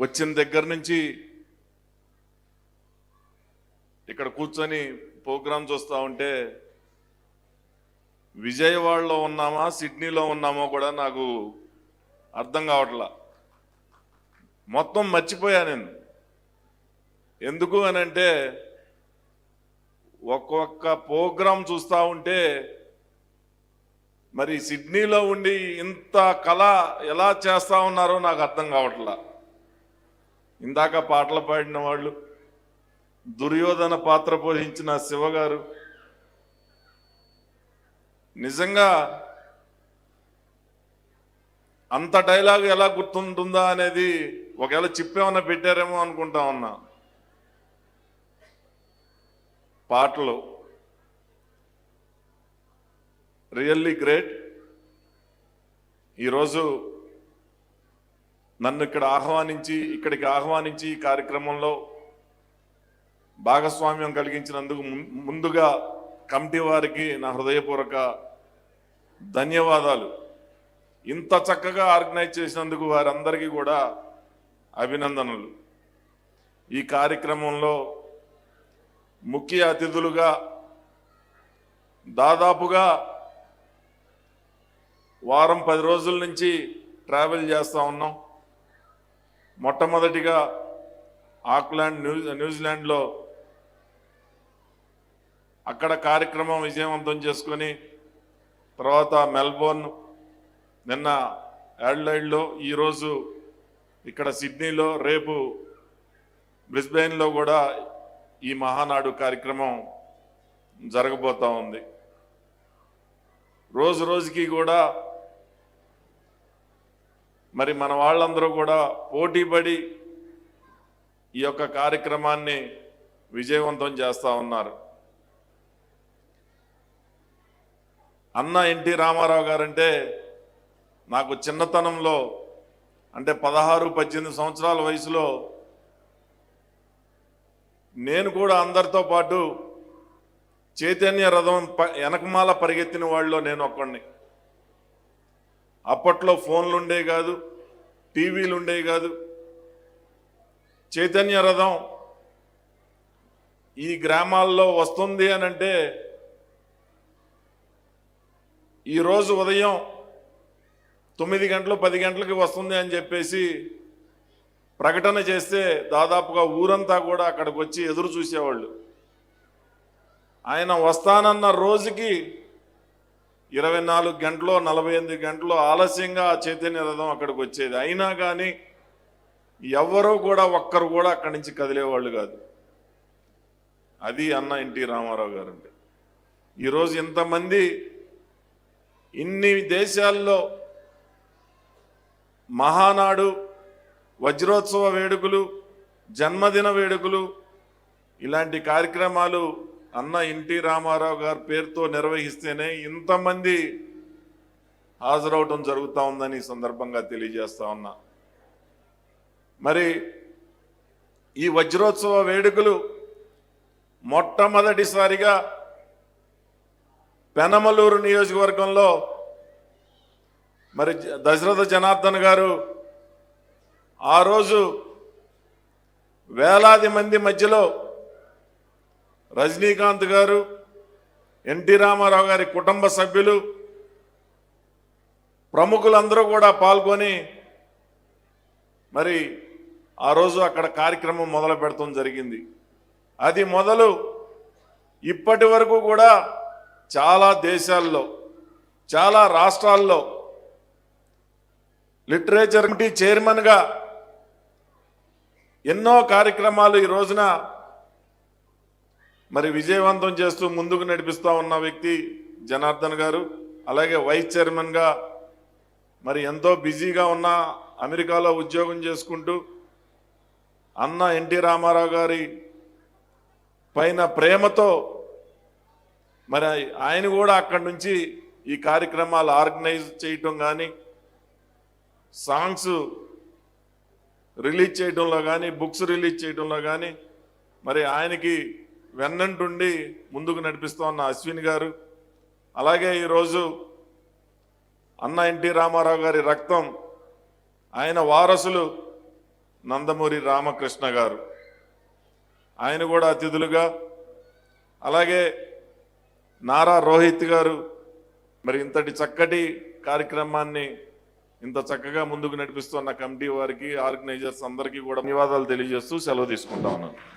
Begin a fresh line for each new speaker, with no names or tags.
వచ్చిన దగ్గర నుంచి ఇక్కడ కూర్చొని ప్రోగ్రామ్ చూస్తూ ఉంటే విజయవాడలో ఉన్నామా సిడ్నీలో ఉన్నామో కూడా నాకు అర్థం కావట్లా. మొత్తం మర్చిపోయా నేను. ఎందుకు అని అంటే ఒక్కొక్క ప్రోగ్రాం చూస్తూ ఉంటే మరి సిడ్నీలో ఉండి ఇంత కళ ఎలా చేస్తూ ఉన్నారో నాకు అర్థం కావట్లా. ఇందాక పాటలు పాడిన వాళ్ళు దుర్యోధన పాత్ర పోషించిన శివగారు నిజంగా అంత డైలాగ్ ఎలా గుర్తుంటుందా అనేది ఒకవేళ చిప్పేమన్నా పెట్టారేమో అనుకుంటా ఉన్నా. పాటలు. Really great. ఈరోజు నన్ను ఇక్కడ ఆహ్వానించి ఇక్కడికి ఆహ్వానించి ఈ కార్యక్రమంలో భాగస్వామ్యం కలిగించినందుకు ముం- ముందుగా కమిటీ వారికి నా హృదయపూర్వక ధన్యవాదాలు. ఇంత చక్కగా ఆర్గనైజ్ చేసినందుకు వారందరికీ కూడా అభినందనలు. ఈ కార్యక్రమంలో ముఖ్య అతిథులుగా దాదాపుగా వారం పది రోజుల నుంచి ట్రావెల్ చేస్తూ ఉన్నాం. మొట్టమొదటిగా ఆక్లాండ్ న్యూ న్యూజిలాండ్లో అక్కడ కార్యక్రమం విజయవంతం చేసుకొని తర్వాత మెల్బోర్న్ నిన్న యాడ్లైడ్లో ఈరోజు ఇక్కడ సిడ్నీలో రేపు బ్రిస్బెయిన్లో కూడా ఈ మహానాడు కార్యక్రమం జరగబోతూ ఉంది. రోజు రోజుకి కూడా మరి మన వాళ్ళందరూ కూడా పోటీపడి ఈ యొక్క కార్యక్రమాన్ని విజయవంతం చేస్తూ ఉన్నారు. అన్న ఎన్టీ రామారావు గారంటే నాకు చిన్నతనంలో అంటే పదహారు పద్దెనిమిది సంవత్సరాల వయసులో నేను కూడా అందరితో పాటు చైతన్య రథం ప- వెనకమాల పరిగెత్తిన వాళ్ళలో నేను ఒక్కడిని. అప్పట్లో ఫోన్లు ఉండే కాదు టీవీలు ఉండే కాదు. చైతన్య రథం ఈ గ్రామాల్లో వస్తుంది అని అంటే ఈరోజు ఉదయం తొమ్మిది గంటలు పది గంటలకి వస్తుంది అని చెప్పేసి ప్రకటన చేస్తే దాదాపుగా ఊరంతా కూడా అక్కడికి వచ్చి ఎదురు చూసేవాళ్ళు. ఆయన వస్తానన్న రోజుకి ఇరవై నాలుగు గంటలు నలభై ఎనిమిది గంటలు ఆలస్యంగా ఆ చైతన్య రథం అక్కడికి వచ్చేది. అయినా కానీ ఎవ్వరూ కూడా ఒక్కరు కూడా అక్కడి నుంచి కదిలేవాళ్ళు కాదు. అది అన్న ఎన్టీ రామారావు గారు అంటే ఈరోజు ఇంతమంది ఇన్ని దేశాల్లో మహానాడు వజ్రోత్సవ వేడుకలు జన్మదిన వేడుకలు ఇలాంటి కార్యక్రమాలు అన్న ఎన్టీ రామారావు గారి పేరుతో నిర్వహిస్తేనే ఇంతమంది హాజరవటం జరుగుతూ ఉందని ఈ సందర్భంగా తెలియజేస్తా ఉన్నా. మరి ఈ వజ్రోత్సవ వేడుకలు మొట్టమొదటిసారిగా పెనమలూరు నియోజకవర్గంలో మరి దశరథ జనార్దన్ గారు ఆ రోజు వేలాది మంది మధ్యలో రజనీకాంత్ గారు ఎన్టీ రామారావు గారి కుటుంబ సభ్యులు ప్రముఖులందరూ కూడా పాల్గొని మరి ఆ రోజు అక్కడ కార్యక్రమం మొదలు పెడతాం జరిగింది. అది మొదలు ఇప్పటి వరకు కూడా చాలా దేశాల్లో చాలా రాష్ట్రాల్లో లిటరేచర్ కమిటీ చైర్మన్గా ఎన్నో కార్యక్రమాలు ఈ రోజున మరి విజయవంతం చేస్తూ ముందుకు నడిపిస్తూ ఉన్న వ్యక్తి జనార్దన్ గారు అలాగే వైస్ చైర్మన్గా మరి ఎంతో బిజీగా ఉన్న అమెరికాలో ఉద్యోగం చేసుకుంటూ అన్న ఎన్టీ రామారావు గారి పైన ప్రేమతో మరి ఆయన కూడా అక్కడి నుంచి ఈ కార్యక్రమాలు ఆర్గనైజ్ చేయటం కానీ సాంగ్స్ రిలీజ్ చేయడంలో కానీ బుక్స్ రిలీజ్ చేయడంలో కానీ మరి ఆయనకి వెన్నంటుండి ముందుకు నడిపిస్తూ ఉన్న అశ్విన్ గారు అలాగే ఈరోజు అన్న ఎన్టీ రామారావు గారి రక్తం ఆయన వారసులు నందమూరి రామకృష్ణ గారు. ఆయన కూడా అతిథులుగా అలాగే నారా రోహిత్ గారు మరి ఇంతటి చక్కటి కార్యక్రమాన్ని ఇంత చక్కగా ముందుకు నడిపిస్తున్న కమిటీ వారికి ఆర్గనైజర్స్ అందరికీ కూడా ధన్యవాదాలు తెలియజేస్తూ సెలవు తీసుకుంటా ఉన్నాను.